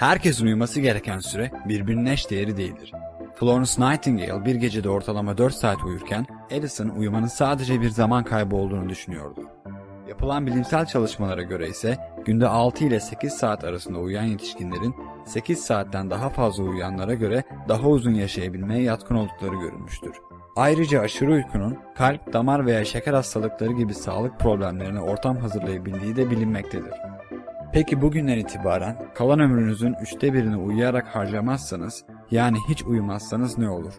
Herkesin uyuması gereken süre birbirinin eş değeri değildir. Florence Nightingale bir gecede ortalama 4 saat uyurken Edison uyumanın sadece bir zaman kaybı olduğunu düşünüyordu. Yapılan bilimsel çalışmalara göre ise günde 6 ile 8 saat arasında uyuyan yetişkinlerin 8 saatten daha fazla uyuyanlara göre daha uzun yaşayabilmeye yatkın oldukları görülmüştür. Ayrıca aşırı uykunun kalp, damar veya şeker hastalıkları gibi sağlık problemlerine ortam hazırlayabildiği de bilinmektedir. Peki bugünden itibaren kalan ömrünüzün üçte birini uyuyarak harcamazsanız, yani hiç uyumazsanız ne olur?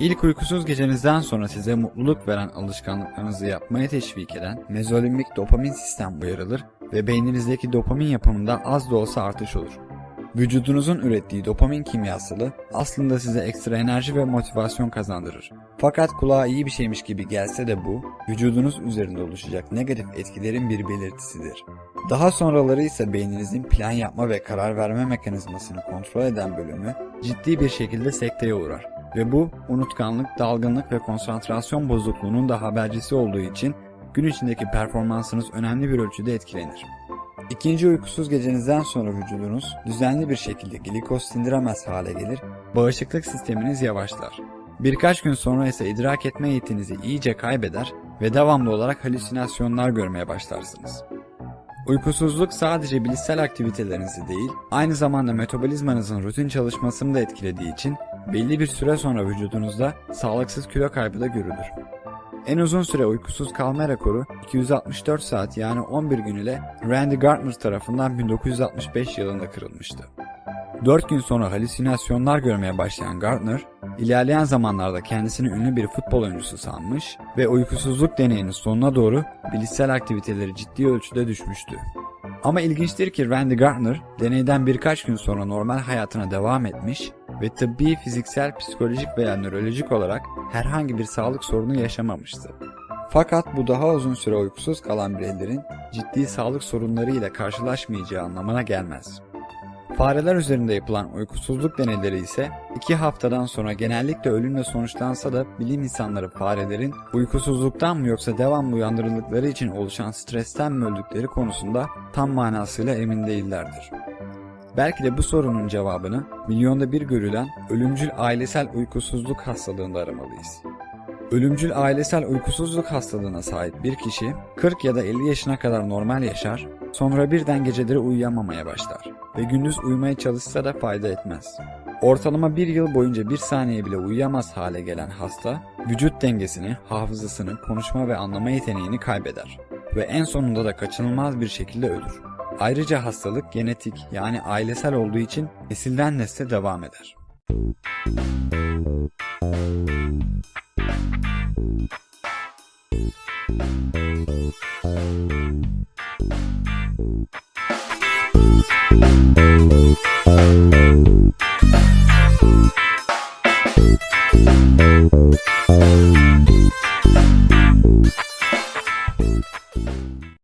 İlk uykusuz gecenizden sonra size mutluluk veren alışkanlıklarınızı yapmaya teşvik eden mezolimbik dopamin sistem uyarılır ve beyninizdeki dopamin yapımında az da olsa artış olur. Vücudunuzun ürettiği dopamin kimyasalı aslında size ekstra enerji ve motivasyon kazandırır. Fakat kulağa iyi bir şeymiş gibi gelse de bu, vücudunuz üzerinde oluşacak negatif etkilerin bir belirtisidir. Daha sonraları ise beyninizin plan yapma ve karar verme mekanizmasını kontrol eden bölümü ciddi bir şekilde sekteye uğrar. Ve bu unutkanlık, dalgınlık ve konsantrasyon bozukluğunun da habercisi olduğu için gün içindeki performansınız önemli bir ölçüde etkilenir. İkinci uykusuz gecenizden sonra vücudunuz düzenli bir şekilde glikoz sindiremez hale gelir, bağışıklık sisteminiz yavaşlar. Birkaç gün sonra ise idrak etme yetinizi iyice kaybeder ve devamlı olarak halüsinasyonlar görmeye başlarsınız. Uykusuzluk sadece bilişsel aktivitelerinizi değil, aynı zamanda metabolizmanızın rutin çalışmasını da etkilediği için belli bir süre sonra vücudunuzda sağlıksız kilo kaybı da görülür. En uzun süre uykusuz kalma rekoru 264 saat yani 11 gün ile Randy Gardner tarafından 1965 yılında kırılmıştı. 4 gün sonra halüsinasyonlar görmeye başlayan Gardner, ilerleyen zamanlarda kendisini ünlü bir futbol oyuncusu sanmış ve uykusuzluk deneyinin sonuna doğru bilişsel aktiviteleri ciddi ölçüde düşmüştü. Ama ilginçtir ki Randy Gardner deneyden birkaç gün sonra normal hayatına devam etmiş ve tıbbi, fiziksel, psikolojik veya nörolojik olarak herhangi bir sağlık sorunu yaşamamıştı. Fakat bu daha uzun süre uykusuz kalan bireylerin ciddi sağlık sorunları ile karşılaşmayacağı anlamına gelmez. Fareler üzerinde yapılan uykusuzluk deneyleri ise 2 haftadan sonra genellikle ölümle sonuçlansa da bilim insanları farelerin uykusuzluktan mı yoksa devamlı uyandırıldıkları için oluşan stresten mi öldükleri konusunda tam manasıyla emin değillerdir. Belki de bu sorunun cevabını milyonda bir görülen ölümcül ailesel uykusuzluk hastalığında aramalıyız. Ölümcül ailesel uykusuzluk hastalığına sahip bir kişi 40 ya da 50 yaşına kadar normal yaşar, sonra birden geceleri uyuyamamaya başlar ve gündüz uyumaya çalışsa da fayda etmez. Ortalama bir yıl boyunca bir saniye bile uyuyamaz hale gelen hasta, vücut dengesini, hafızasını, konuşma ve anlama yeteneğini kaybeder ve en sonunda da kaçınılmaz bir şekilde ölür. Ayrıca hastalık genetik yani ailesel olduğu için nesilden nesle devam eder. Thank you.